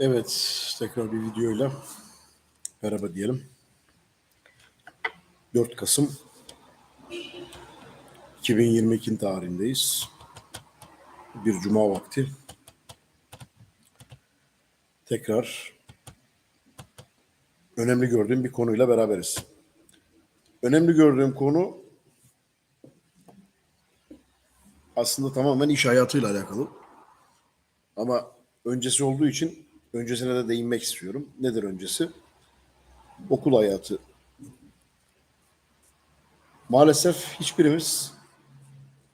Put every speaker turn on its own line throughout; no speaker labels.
Evet, tekrar bir videoyla merhaba diyelim. 4 Kasım 2022 tarihindeyiz. Bir cuma vakti. Tekrar önemli gördüğüm bir konuyla beraberiz. Önemli gördüğüm konu aslında tamamen iş hayatıyla alakalı. Ama öncesi olduğu için öncesine de değinmek istiyorum. Nedir öncesi? Okul hayatı. Maalesef hiçbirimiz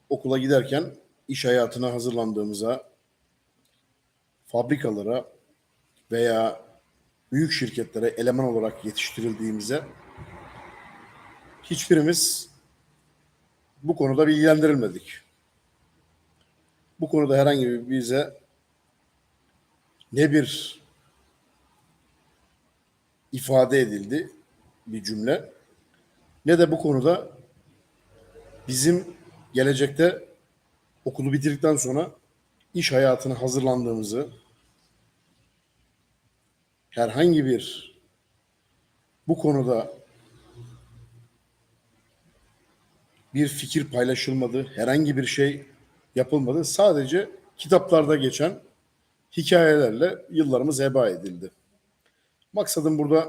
okula giderken iş hayatına hazırlandığımıza, fabrikalara veya büyük şirketlere eleman olarak yetiştirildiğimize hiçbirimiz bu konuda bilgilendirilmedik. Bu konuda herhangi bir bize ne bir ifade edildi bir cümle ne de bu konuda bizim gelecekte okulu bitirdikten sonra iş hayatına hazırlandığımızı herhangi bir bu konuda bir fikir paylaşılmadı, herhangi bir şey yapılmadı. Sadece kitaplarda geçen hikayelerle yıllarımız heba edildi. Maksadım burada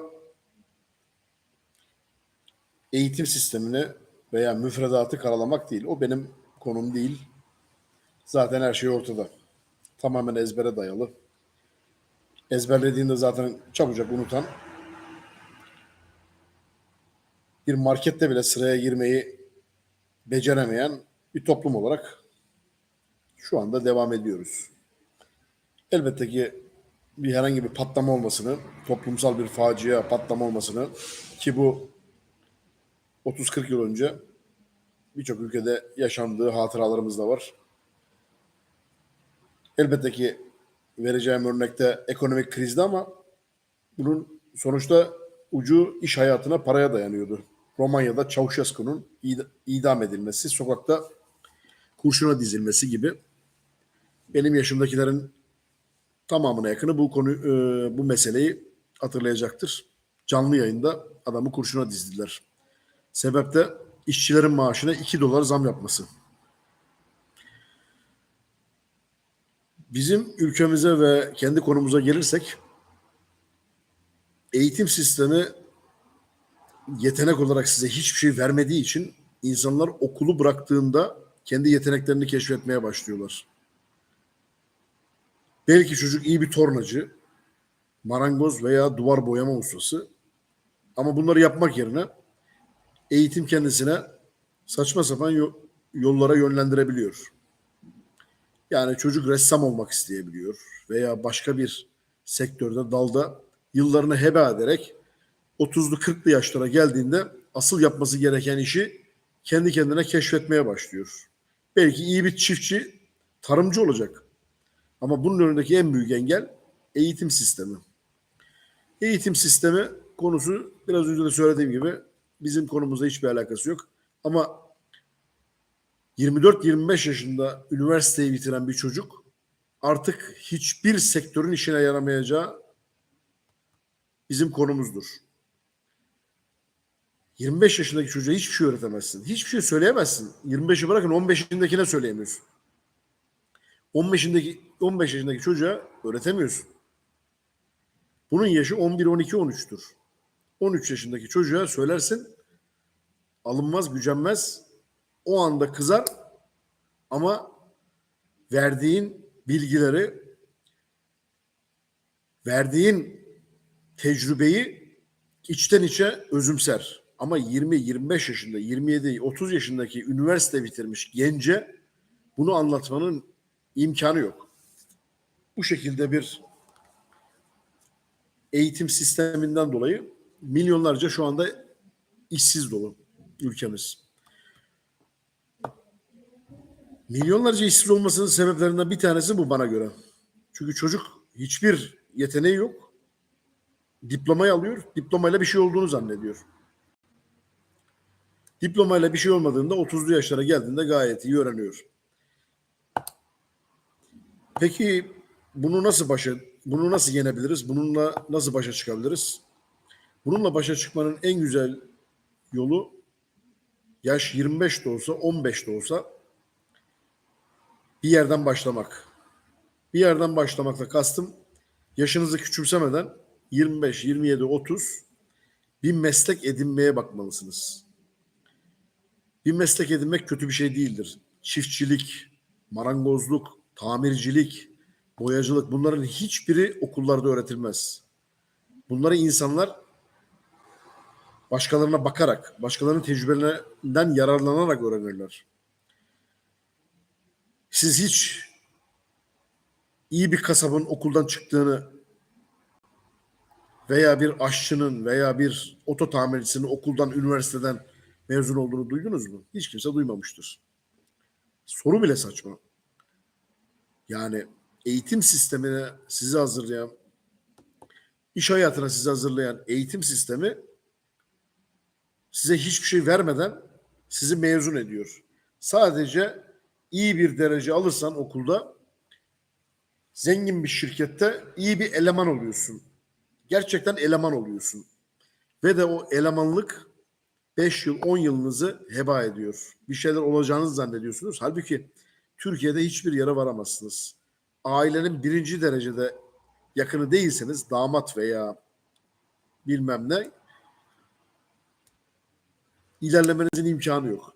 eğitim sistemini veya müfredatı karalamak değil. O benim konum değil. Zaten her şey ortada. Tamamen ezbere dayalı. Ezberlediğinde zaten çabucak unutan bir markette bile sıraya girmeyi beceremeyen bir toplum olarak şu anda devam ediyoruz. Elbette ki bir herhangi bir patlama olmasını, toplumsal bir facia, patlama olmasını ki bu 30-40 yıl önce birçok ülkede yaşandığı hatıralarımız da var. Elbette ki vereceğim örnekte ekonomik krizdi ama bunun sonuçta ucu iş hayatına paraya dayanıyordu. Romanya'da Çavuşescu'nun id- idam edilmesi, sokakta kurşuna dizilmesi gibi benim yaşımdakilerin tamamına yakını bu konu e, bu meseleyi hatırlayacaktır. Canlı yayında adamı kurşuna dizdiler. Sebep de işçilerin maaşına 2 dolar zam yapması. Bizim ülkemize ve kendi konumuza gelirsek eğitim sistemi yetenek olarak size hiçbir şey vermediği için insanlar okulu bıraktığında kendi yeteneklerini keşfetmeye başlıyorlar. Belki çocuk iyi bir tornacı, marangoz veya duvar boyama ustası. Ama bunları yapmak yerine eğitim kendisine saçma sapan yo- yollara yönlendirebiliyor. Yani çocuk ressam olmak isteyebiliyor veya başka bir sektörde, dalda yıllarını heba ederek 30'lu 40'lı yaşlara geldiğinde asıl yapması gereken işi kendi kendine keşfetmeye başlıyor. Belki iyi bir çiftçi, tarımcı olacak. Ama bunun önündeki en büyük engel eğitim sistemi. Eğitim sistemi konusu biraz önce de söylediğim gibi bizim konumuzla hiçbir alakası yok. Ama 24-25 yaşında üniversiteyi bitiren bir çocuk artık hiçbir sektörün işine yaramayacağı bizim konumuzdur. 25 yaşındaki çocuğa hiçbir şey öğretemezsin. Hiçbir şey söyleyemezsin. 25'i bırakın 15'indekine söyleyemiyorsun. 15 yaşındaki 15 yaşındaki çocuğa öğretemiyorsun. Bunun yaşı 11, 12, 13'tür. 13 yaşındaki çocuğa söylersin alınmaz, gücenmez. O anda kızar ama verdiğin bilgileri verdiğin tecrübeyi içten içe özümser. Ama 20, 25 yaşında, 27, 30 yaşındaki üniversite bitirmiş gence bunu anlatmanın imkanı yok. Bu şekilde bir eğitim sisteminden dolayı milyonlarca şu anda işsiz dolu ülkemiz. Milyonlarca işsiz olmasının sebeplerinden bir tanesi bu bana göre. Çünkü çocuk hiçbir yeteneği yok. Diplomayı alıyor, diplomayla bir şey olduğunu zannediyor. Diplomayla bir şey olmadığında 30'lu yaşlara geldiğinde gayet iyi öğreniyor. Peki bunu nasıl başa bunu nasıl yenebiliriz? Bununla nasıl başa çıkabiliriz? Bununla başa çıkmanın en güzel yolu yaş 25 de olsa 15 de olsa bir yerden başlamak. Bir yerden başlamakla kastım yaşınızı küçümsemeden 25, 27, 30 bir meslek edinmeye bakmalısınız. Bir meslek edinmek kötü bir şey değildir. Çiftçilik, marangozluk, tamircilik, boyacılık bunların hiçbiri okullarda öğretilmez. Bunları insanlar başkalarına bakarak, başkalarının tecrübelerinden yararlanarak öğrenirler. Siz hiç iyi bir kasabın okuldan çıktığını veya bir aşçının veya bir oto tamircisinin okuldan, üniversiteden mezun olduğunu duydunuz mu? Hiç kimse duymamıştır. Soru bile saçma. Yani eğitim sistemine sizi hazırlayan, iş hayatına sizi hazırlayan eğitim sistemi size hiçbir şey vermeden sizi mezun ediyor. Sadece iyi bir derece alırsan okulda zengin bir şirkette iyi bir eleman oluyorsun. Gerçekten eleman oluyorsun. Ve de o elemanlık 5 yıl 10 yılınızı heba ediyor. Bir şeyler olacağınızı zannediyorsunuz. Halbuki Türkiye'de hiçbir yere varamazsınız. Ailenin birinci derecede yakını değilseniz damat veya bilmem ne ilerlemenizin imkanı yok.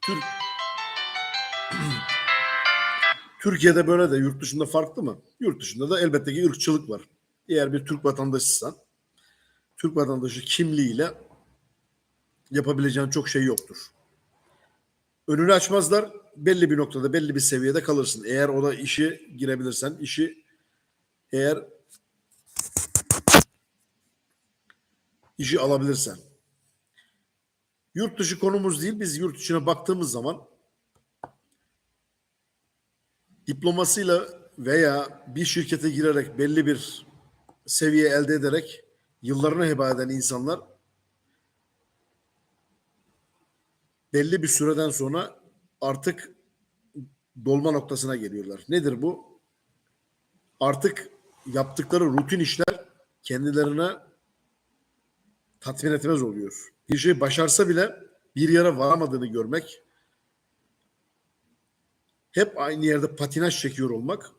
Türk Türkiye'de böyle de yurt dışında farklı mı? Yurt dışında da elbette ki ırkçılık var. Eğer bir Türk vatandaşıysan Türk vatandaşı kimliğiyle yapabileceğin çok şey yoktur. Önünü açmazlar. Belli bir noktada, belli bir seviyede kalırsın. Eğer o da işi girebilirsen, işi eğer işi alabilirsen. Yurt dışı konumuz değil. Biz yurt içine baktığımız zaman diplomasıyla veya bir şirkete girerek belli bir seviye elde ederek yıllarını heba eden insanlar belli bir süreden sonra artık dolma noktasına geliyorlar. Nedir bu? Artık yaptıkları rutin işler kendilerine tatmin etmez oluyor. Bir şey başarsa bile bir yere varamadığını görmek, hep aynı yerde patinaj çekiyor olmak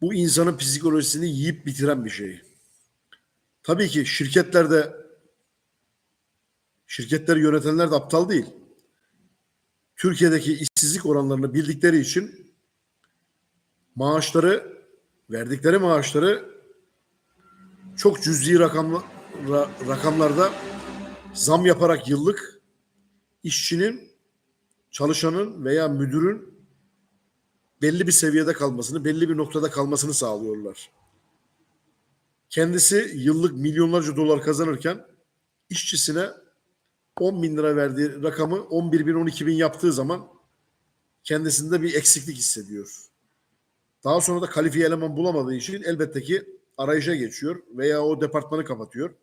bu insanın psikolojisini yiyip bitiren bir şey. Tabii ki şirketlerde şirketleri yönetenler de aptal değil. Türkiye'deki işsizlik oranlarını bildikleri için maaşları, verdikleri maaşları çok cüzi rakamla, ra- rakamlarda zam yaparak yıllık işçinin, çalışanın veya müdürün belli bir seviyede kalmasını, belli bir noktada kalmasını sağlıyorlar. Kendisi yıllık milyonlarca dolar kazanırken işçisine 10 bin lira verdiği rakamı 11 bin 12 bin yaptığı zaman kendisinde bir eksiklik hissediyor. Daha sonra da kalifiye eleman bulamadığı için elbette ki arayışa geçiyor veya o departmanı kapatıyor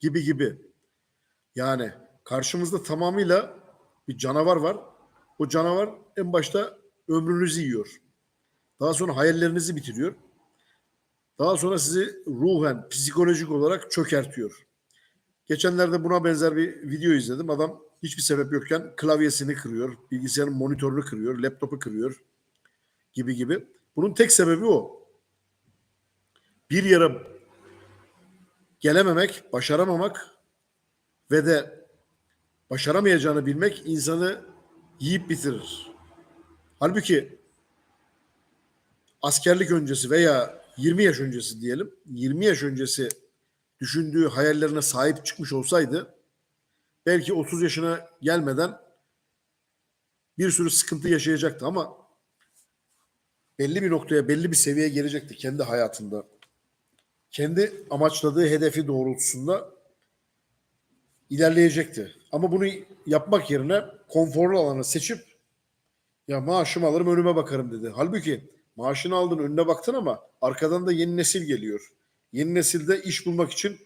gibi gibi. Yani karşımızda tamamıyla bir canavar var. O canavar en başta ömrünüzü yiyor. Daha sonra hayallerinizi bitiriyor. Daha sonra sizi ruhen, psikolojik olarak çökertiyor. Geçenlerde buna benzer bir video izledim. Adam hiçbir sebep yokken klavyesini kırıyor, bilgisayarın monitörünü kırıyor, laptopu kırıyor gibi gibi. Bunun tek sebebi o. Bir yere gelememek, başaramamak ve de başaramayacağını bilmek insanı yiyip bitirir. Halbuki askerlik öncesi veya 20 yaş öncesi diyelim, 20 yaş öncesi düşündüğü hayallerine sahip çıkmış olsaydı belki 30 yaşına gelmeden bir sürü sıkıntı yaşayacaktı ama belli bir noktaya, belli bir seviyeye gelecekti kendi hayatında. Kendi amaçladığı hedefi doğrultusunda ilerleyecekti. Ama bunu yapmak yerine konforlu alanı seçip ya maaşımı alırım önüme bakarım dedi. Halbuki maaşını aldın önüne baktın ama arkadan da yeni nesil geliyor yeni nesilde iş bulmak için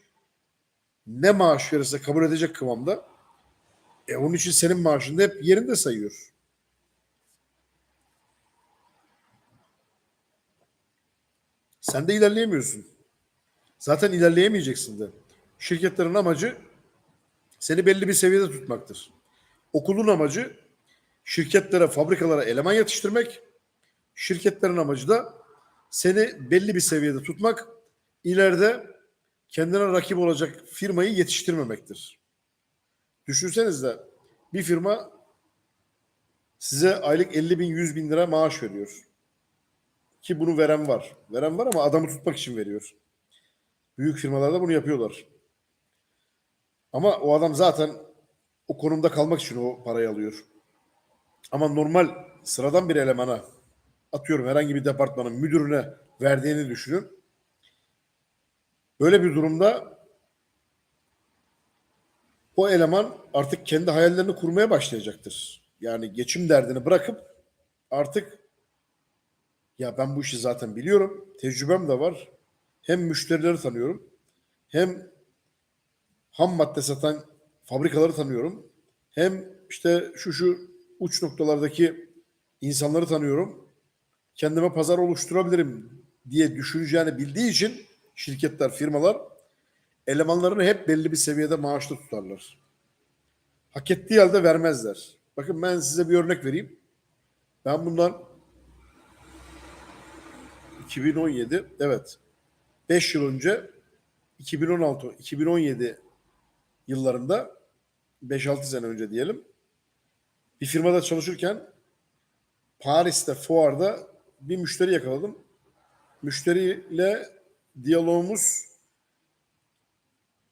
ne maaş verirse kabul edecek kıvamda. E onun için senin maaşını hep yerinde sayıyor. Sen de ilerleyemiyorsun. Zaten ilerleyemeyeceksin de. Şirketlerin amacı seni belli bir seviyede tutmaktır. Okulun amacı şirketlere, fabrikalara eleman yetiştirmek. Şirketlerin amacı da seni belli bir seviyede tutmak ileride kendine rakip olacak firmayı yetiştirmemektir. Düşünsenize bir firma size aylık 50 bin, 100 bin lira maaş veriyor. Ki bunu veren var. Veren var ama adamı tutmak için veriyor. Büyük firmalarda bunu yapıyorlar. Ama o adam zaten o konumda kalmak için o parayı alıyor. Ama normal sıradan bir elemana atıyorum herhangi bir departmanın müdürüne verdiğini düşünün. Böyle bir durumda o eleman artık kendi hayallerini kurmaya başlayacaktır. Yani geçim derdini bırakıp artık ya ben bu işi zaten biliyorum. Tecrübem de var. Hem müşterileri tanıyorum. Hem ham madde satan fabrikaları tanıyorum. Hem işte şu şu uç noktalardaki insanları tanıyorum. Kendime pazar oluşturabilirim diye düşüneceğini bildiği için şirketler, firmalar elemanlarını hep belli bir seviyede maaşlı tutarlar. Hak ettiği halde vermezler. Bakın ben size bir örnek vereyim. Ben bundan 2017 evet 5 yıl önce 2016 2017 yıllarında 5-6 sene önce diyelim bir firmada çalışırken Paris'te fuarda bir müşteri yakaladım. Müşteriyle diyalogumuz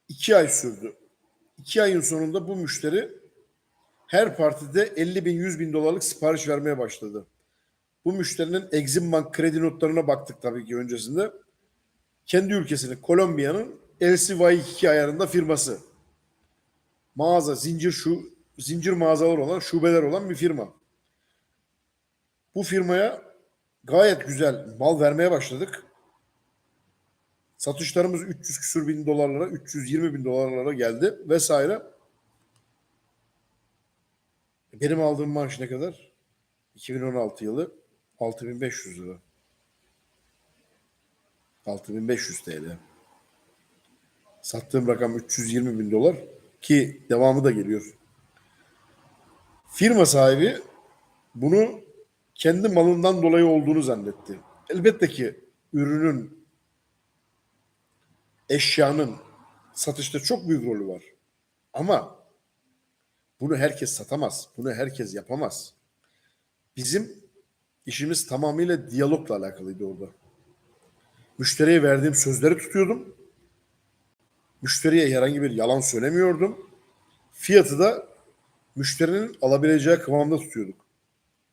iki ay sürdü. İki ayın sonunda bu müşteri her partide 50 bin 100 bin dolarlık sipariş vermeye başladı. Bu müşterinin Exim Bank kredi notlarına baktık tabii ki öncesinde. Kendi ülkesinin Kolombiya'nın LCY2 ayarında firması. Mağaza, zincir şu zincir mağazalar olan, şubeler olan bir firma. Bu firmaya gayet güzel mal vermeye başladık. Satışlarımız 300 küsür bin dolarlara, 320 bin dolarlara geldi vesaire. Benim aldığım maaş ne kadar? 2016 yılı 6500 lira. 6500 TL. Sattığım rakam 320 bin dolar ki devamı da geliyor. Firma sahibi bunu kendi malından dolayı olduğunu zannetti. Elbette ki ürünün, eşyanın satışta çok büyük rolü var. Ama bunu herkes satamaz. Bunu herkes yapamaz. Bizim işimiz tamamıyla diyalogla alakalıydı orada. Müşteriye verdiğim sözleri tutuyordum. Müşteriye herhangi bir yalan söylemiyordum. Fiyatı da müşterinin alabileceği kıvamda tutuyorduk.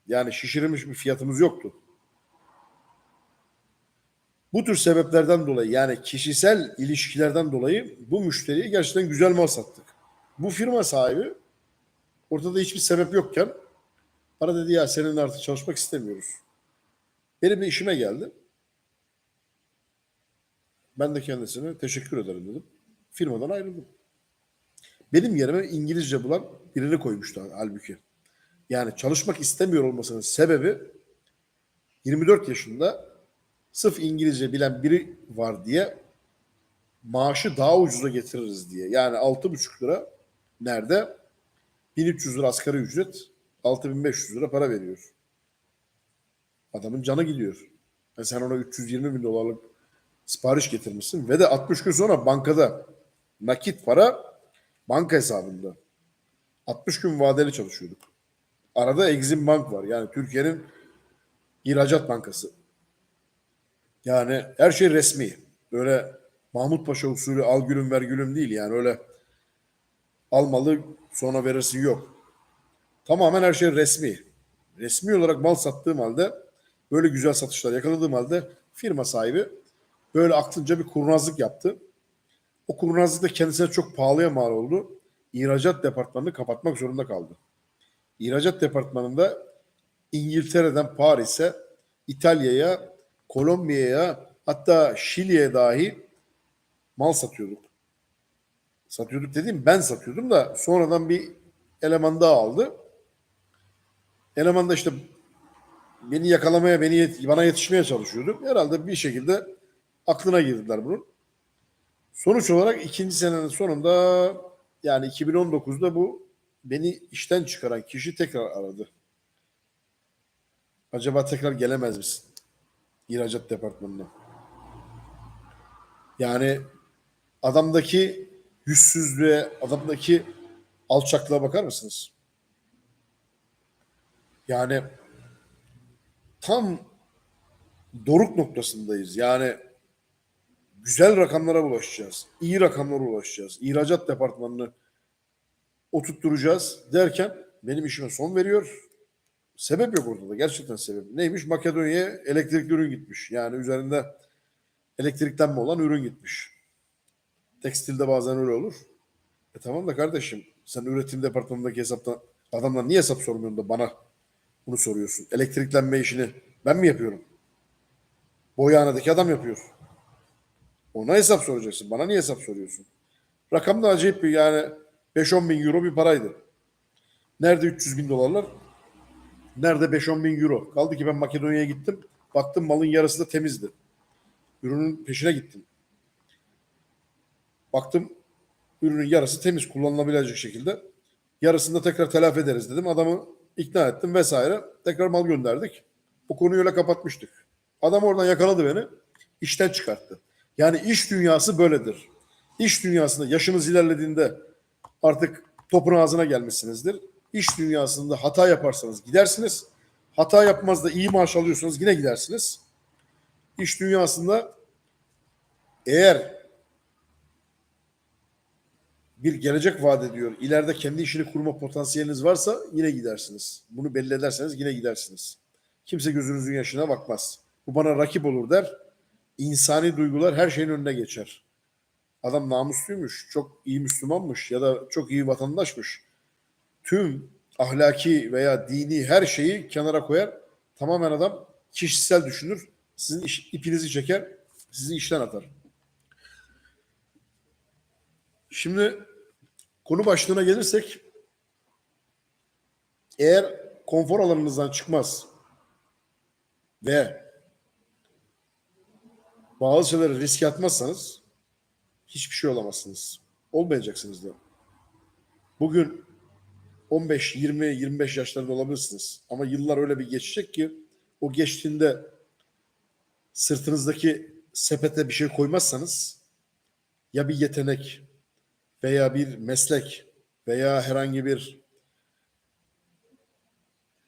Yani şişirilmiş bir fiyatımız yoktu. Bu tür sebeplerden dolayı yani kişisel ilişkilerden dolayı bu müşteriye gerçekten güzel mal sattık. Bu firma sahibi ortada hiçbir sebep yokken bana dedi ya seninle artık çalışmak istemiyoruz. Benim bir işime geldi. Ben de kendisine teşekkür ederim dedim. Firmadan ayrıldım. Benim yerime İngilizce bulan birini koymuştu halbuki. Yani çalışmak istemiyor olmasının sebebi 24 yaşında sırf İngilizce bilen biri var diye maaşı daha ucuza getiririz diye. Yani 6,5 lira nerede? 1300 lira asgari ücret 6500 lira para veriyor. Adamın canı gidiyor. Yani sen ona 320 bin dolarlık sipariş getirmişsin ve de 60 gün sonra bankada nakit para banka hesabında. 60 gün vadeli çalışıyorduk. Arada Exim Bank var. Yani Türkiye'nin ihracat bankası. Yani her şey resmi. Böyle Mahmut Paşa usulü al gülüm ver gülüm değil. Yani öyle almalı sonra verirsin yok. Tamamen her şey resmi. Resmi olarak mal sattığım halde böyle güzel satışlar yakaladığım halde firma sahibi böyle aklınca bir kurnazlık yaptı. O kurnazlık da kendisine çok pahalıya mal oldu. İhracat departmanını kapatmak zorunda kaldı. İhracat departmanında İngiltere'den Paris'e, İtalya'ya, Kolombiya'ya hatta Şili'ye dahi mal satıyorduk. Satıyorduk dediğim ben satıyordum da sonradan bir eleman daha aldı. Eleman da işte beni yakalamaya, beni yet- bana yetişmeye çalışıyordu. Herhalde bir şekilde aklına girdiler bunun. Sonuç olarak ikinci senenin sonunda yani 2019'da bu beni işten çıkaran kişi tekrar aradı. Acaba tekrar gelemez misin? İhracat departmanına. Yani adamdaki yüzsüzlüğe, adamdaki alçaklığa bakar mısınız? Yani tam doruk noktasındayız. Yani güzel rakamlara ulaşacağız. iyi rakamlara ulaşacağız. İhracat departmanını oturtturacağız derken benim işime son veriyor. Sebep yok ortada. Gerçekten sebep. Neymiş? Makedonya'ya elektrikli ürün gitmiş. Yani üzerinde elektriklenme olan ürün gitmiş. Tekstilde bazen öyle olur. E tamam da kardeşim sen üretim departmanındaki hesaptan adamlar niye hesap sormuyorsun da bana bunu soruyorsun. Elektriklenme işini ben mi yapıyorum? Boyhanedeki adam yapıyor. Ona hesap soracaksın. Bana niye hesap soruyorsun? Rakam da acayip bir yani 5-10 bin euro bir paraydı. Nerede 300 bin dolarlar? Nerede 5-10 bin euro? Kaldı ki ben Makedonya'ya gittim. Baktım malın yarısı da temizdi. Ürünün peşine gittim. Baktım ürünün yarısı temiz kullanılabilecek şekilde. Yarısını da tekrar telafi ederiz dedim. Adamı ikna ettim vesaire. Tekrar mal gönderdik. Bu konuyu öyle kapatmıştık. Adam oradan yakaladı beni. işten çıkarttı. Yani iş dünyası böyledir. İş dünyasında yaşınız ilerlediğinde artık topun ağzına gelmişsinizdir. İş dünyasında hata yaparsanız gidersiniz. Hata yapmaz da iyi maaş alıyorsanız yine gidersiniz. İş dünyasında eğer bir gelecek vaat ediyor, ileride kendi işini kurma potansiyeliniz varsa yine gidersiniz. Bunu belli ederseniz yine gidersiniz. Kimse gözünüzün yaşına bakmaz. Bu bana rakip olur der. İnsani duygular her şeyin önüne geçer. Adam namusluymuş, çok iyi Müslümanmış ya da çok iyi vatandaşmış. Tüm ahlaki veya dini her şeyi kenara koyar. Tamamen adam kişisel düşünür. Sizin iş, ipinizi çeker, sizi işten atar. Şimdi konu başlığına gelirsek eğer konfor alanınızdan çıkmaz ve bazı şeyleri riske atmazsanız hiçbir şey olamazsınız. Olmayacaksınız da. Bugün 15, 20, 25 yaşlarında olabilirsiniz. Ama yıllar öyle bir geçecek ki o geçtiğinde sırtınızdaki sepete bir şey koymazsanız ya bir yetenek veya bir meslek veya herhangi bir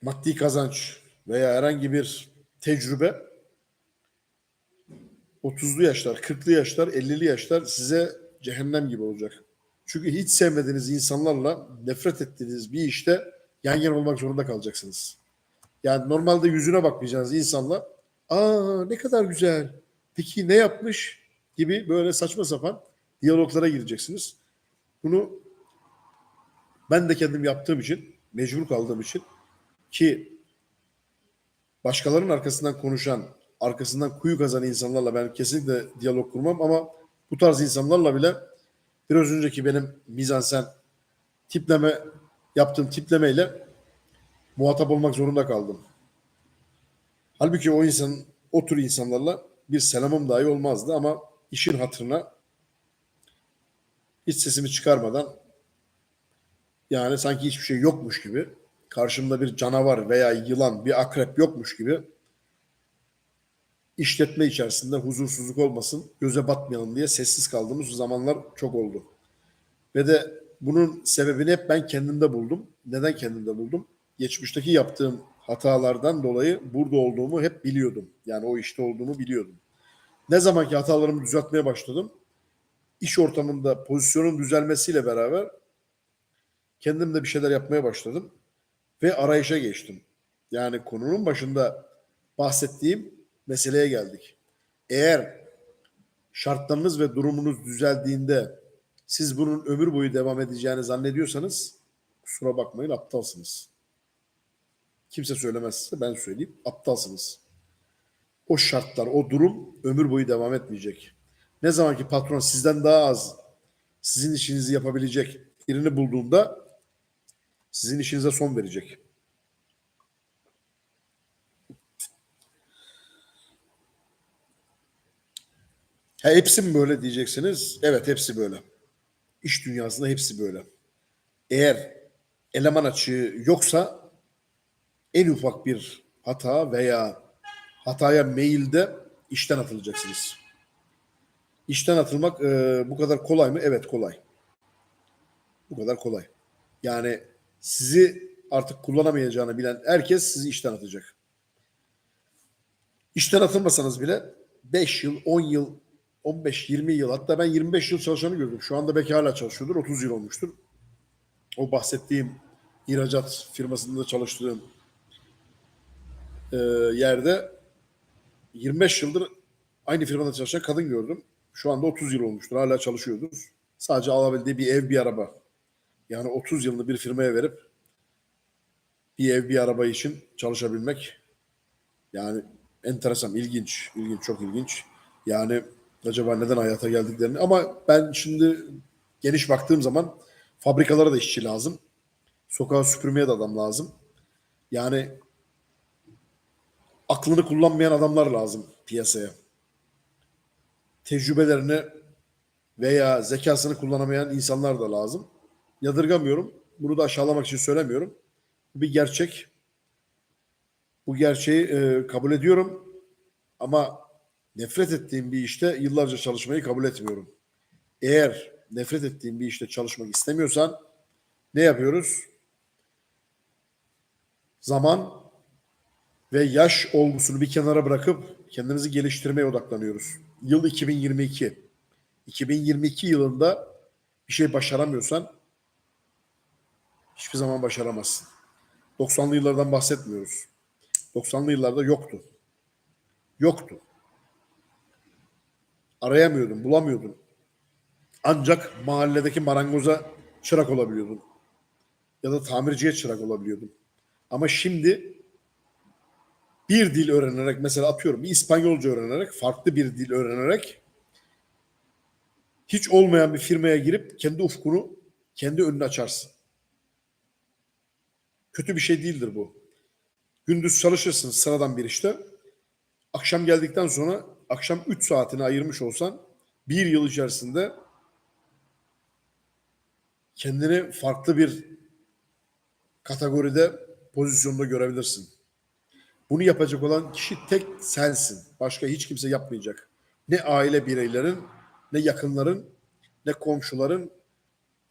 maddi kazanç veya herhangi bir tecrübe 30'lu yaşlar, 40'lı yaşlar, 50'li yaşlar size cehennem gibi olacak. Çünkü hiç sevmediğiniz insanlarla nefret ettiğiniz bir işte yan yana olmak zorunda kalacaksınız. Yani normalde yüzüne bakmayacağınız insanla aa ne kadar güzel, peki ne yapmış gibi böyle saçma sapan diyaloglara gireceksiniz. Bunu ben de kendim yaptığım için, mecbur kaldığım için ki başkalarının arkasından konuşan, arkasından kuyu kazan insanlarla ben kesinlikle diyalog kurmam ama bu tarz insanlarla bile biraz önceki benim mizansen tipleme yaptığım tiplemeyle muhatap olmak zorunda kaldım. Halbuki o insan o tür insanlarla bir selamım dahi olmazdı ama işin hatırına hiç sesimi çıkarmadan yani sanki hiçbir şey yokmuş gibi karşımda bir canavar veya yılan bir akrep yokmuş gibi işletme içerisinde huzursuzluk olmasın, göze batmayalım diye sessiz kaldığımız zamanlar çok oldu. Ve de bunun sebebini hep ben kendimde buldum. Neden kendimde buldum? Geçmişteki yaptığım hatalardan dolayı burada olduğumu hep biliyordum. Yani o işte olduğumu biliyordum. Ne zamanki hatalarımı düzeltmeye başladım, iş ortamında pozisyonun düzelmesiyle beraber kendim de bir şeyler yapmaya başladım ve arayışa geçtim. Yani konunun başında bahsettiğim meseleye geldik. Eğer şartlarınız ve durumunuz düzeldiğinde siz bunun ömür boyu devam edeceğini zannediyorsanız kusura bakmayın aptalsınız. Kimse söylemezse ben söyleyeyim aptalsınız. O şartlar, o durum ömür boyu devam etmeyecek. Ne zaman ki patron sizden daha az sizin işinizi yapabilecek birini bulduğunda sizin işinize son verecek. Ha, hepsi mi böyle diyeceksiniz? Evet hepsi böyle. İş dünyasında hepsi böyle. Eğer eleman açığı yoksa en ufak bir hata veya hataya meyilde işten atılacaksınız. İşten atılmak e, bu kadar kolay mı? Evet kolay. Bu kadar kolay. Yani sizi artık kullanamayacağını bilen herkes sizi işten atacak. İşten atılmasanız bile 5 yıl, 10 yıl, 15, 20 yıl hatta ben 25 yıl çalışanı gördüm. Şu anda belki hala çalışıyordur. 30 yıl olmuştur. O bahsettiğim ihracat firmasında çalıştığım e, yerde 25 yıldır aynı firmada çalışan kadın gördüm. Şu anda 30 yıl olmuştur. Hala çalışıyordur. Sadece alabildiği bir ev, bir araba. Yani 30 yılını bir firmaya verip bir ev, bir araba için çalışabilmek yani enteresan, ilginç, ilginç, çok ilginç. Yani acaba neden hayata geldiklerini ama ben şimdi geniş baktığım zaman fabrikalara da işçi lazım. Sokağa süpürmeye de adam lazım. Yani aklını kullanmayan adamlar lazım piyasaya. Tecrübelerini veya zekasını kullanamayan insanlar da lazım. Yadırgamıyorum. Bunu da aşağılamak için söylemiyorum. Bir gerçek. Bu gerçeği e, kabul ediyorum. Ama nefret ettiğim bir işte yıllarca çalışmayı kabul etmiyorum. Eğer nefret ettiğim bir işte çalışmak istemiyorsan ne yapıyoruz? Zaman ve yaş olgusunu bir kenara bırakıp kendimizi geliştirmeye odaklanıyoruz. Yıl 2022. 2022 yılında bir şey başaramıyorsan hiçbir zaman başaramazsın. 90'lı yıllardan bahsetmiyoruz. 90'lı yıllarda yoktu. Yoktu. Arayamıyordun, bulamıyordun. Ancak mahalledeki marangoza çırak olabiliyordun. Ya da tamirciye çırak olabiliyordun. Ama şimdi bir dil öğrenerek mesela atıyorum bir İspanyolca öğrenerek farklı bir dil öğrenerek hiç olmayan bir firmaya girip kendi ufkunu kendi önüne açarsın. Kötü bir şey değildir bu. Gündüz çalışırsın sıradan bir işte. Akşam geldikten sonra akşam 3 saatini ayırmış olsan bir yıl içerisinde kendini farklı bir kategoride pozisyonda görebilirsin. Bunu yapacak olan kişi tek sensin. Başka hiç kimse yapmayacak. Ne aile bireylerin, ne yakınların, ne komşuların,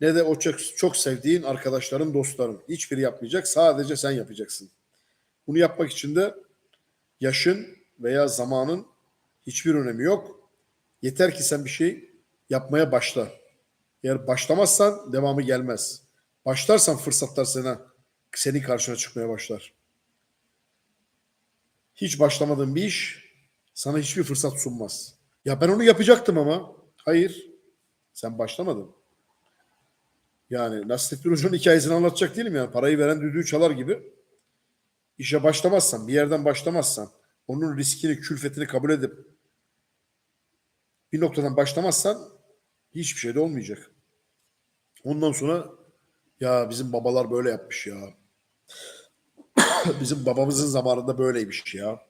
ne de o çok, çok sevdiğin arkadaşların, dostların. Hiçbiri yapmayacak. Sadece sen yapacaksın. Bunu yapmak için de yaşın veya zamanın hiçbir önemi yok. Yeter ki sen bir şey yapmaya başla. Eğer başlamazsan devamı gelmez. Başlarsan fırsatlar sana senin karşına çıkmaya başlar. Hiç başlamadığın bir iş sana hiçbir fırsat sunmaz. Ya ben onu yapacaktım ama. Hayır. Sen başlamadın. Yani Nasrettin Hoca'nın hikayesini anlatacak değilim yani. Parayı veren düdüğü çalar gibi. İşe başlamazsan, bir yerden başlamazsan, onun riskini, külfetini kabul edip bir noktadan başlamazsan hiçbir şey de olmayacak. Ondan sonra ya bizim babalar böyle yapmış ya. bizim babamızın zamanında böyleymiş ya.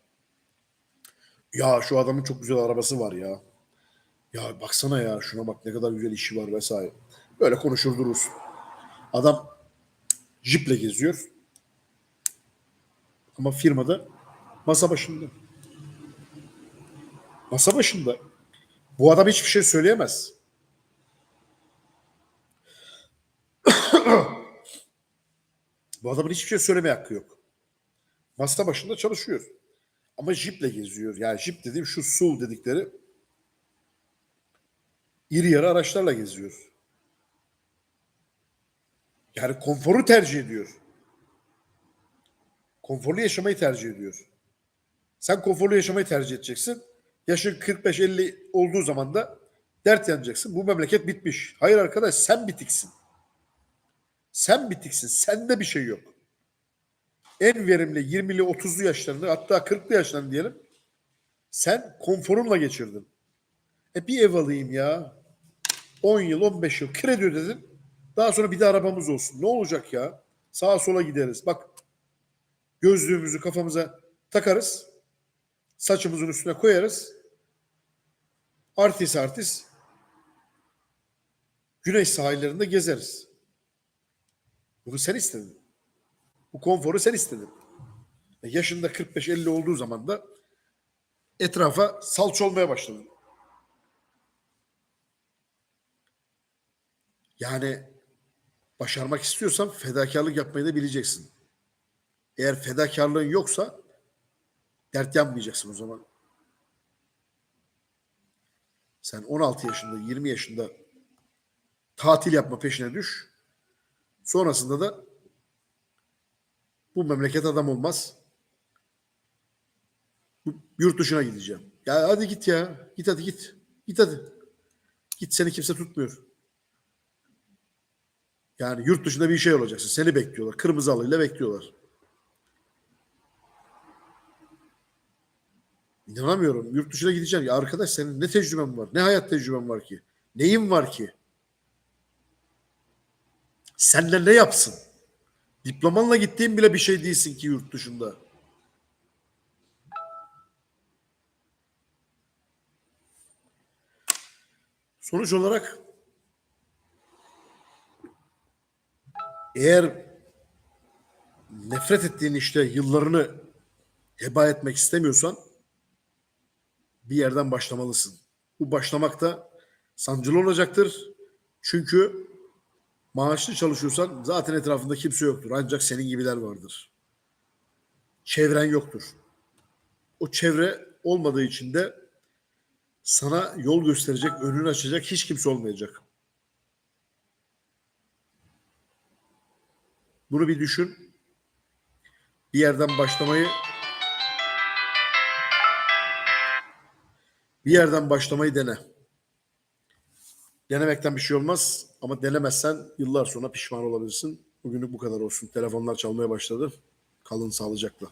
Ya şu adamın çok güzel arabası var ya. Ya baksana ya şuna bak ne kadar güzel işi var vesaire. Böyle konuşur durursun. Adam jiple geziyor. Ama firmada masa başında. Masa başında. Bu adam hiçbir şey söyleyemez. Bu adamın hiçbir şey söyleme hakkı yok. Masa başında çalışıyor. Ama jiple geziyor. Yani jip dediğim şu SUV dedikleri iri yarı araçlarla geziyor. Yani konforu tercih ediyor. Konforlu yaşamayı tercih ediyor. Sen konforlu yaşamayı tercih edeceksin. Yaşın 45-50 olduğu zaman da dert yanacaksın. Bu memleket bitmiş. Hayır arkadaş sen bitiksin. Sen bitiksin. Sende bir şey yok. En verimli 20'li 30'lu yaşlarında hatta 40'lı yaşlarında diyelim. Sen konforunla geçirdin. E bir ev alayım ya. 10 yıl 15 yıl kredi ödedin. Daha sonra bir de arabamız olsun. Ne olacak ya? Sağa sola gideriz. Bak gözlüğümüzü kafamıza takarız. Saçımızın üstüne koyarız. Artist artist Güneş sahillerinde gezeriz. Bunu sen istedin. Bu konforu sen istedin. E, Yaşında 45-50 olduğu zaman da etrafa salç olmaya başladın. Yani başarmak istiyorsan fedakarlık yapmayı da bileceksin. Eğer fedakarlığın yoksa dert yanmayacaksın o zaman. Sen 16 yaşında, 20 yaşında tatil yapma peşine düş. Sonrasında da bu memleket adam olmaz. Yurt dışına gideceğim. Ya hadi git ya. Git hadi git. Git hadi. Git seni kimse tutmuyor. Yani yurt dışında bir şey olacaksın. Seni bekliyorlar. Kırmızı halıyla bekliyorlar. İnanamıyorum. Yurt dışına gideceğim. Ya arkadaş senin ne tecrüben var? Ne hayat tecrüben var ki? Neyin var ki? Senle ne yapsın? Diplomanla gittiğin bile bir şey değilsin ki yurt dışında. Sonuç olarak eğer nefret ettiğin işte yıllarını heba etmek istemiyorsan bir yerden başlamalısın. Bu başlamak da sancılı olacaktır. Çünkü maaşlı çalışıyorsan zaten etrafında kimse yoktur. Ancak senin gibiler vardır. Çevren yoktur. O çevre olmadığı için de sana yol gösterecek, önünü açacak hiç kimse olmayacak. Bunu bir düşün. Bir yerden başlamayı bir yerden başlamayı dene. Denemekten bir şey olmaz ama denemezsen yıllar sonra pişman olabilirsin. Bugünlük bu kadar olsun. Telefonlar çalmaya başladı. Kalın sağlıcakla.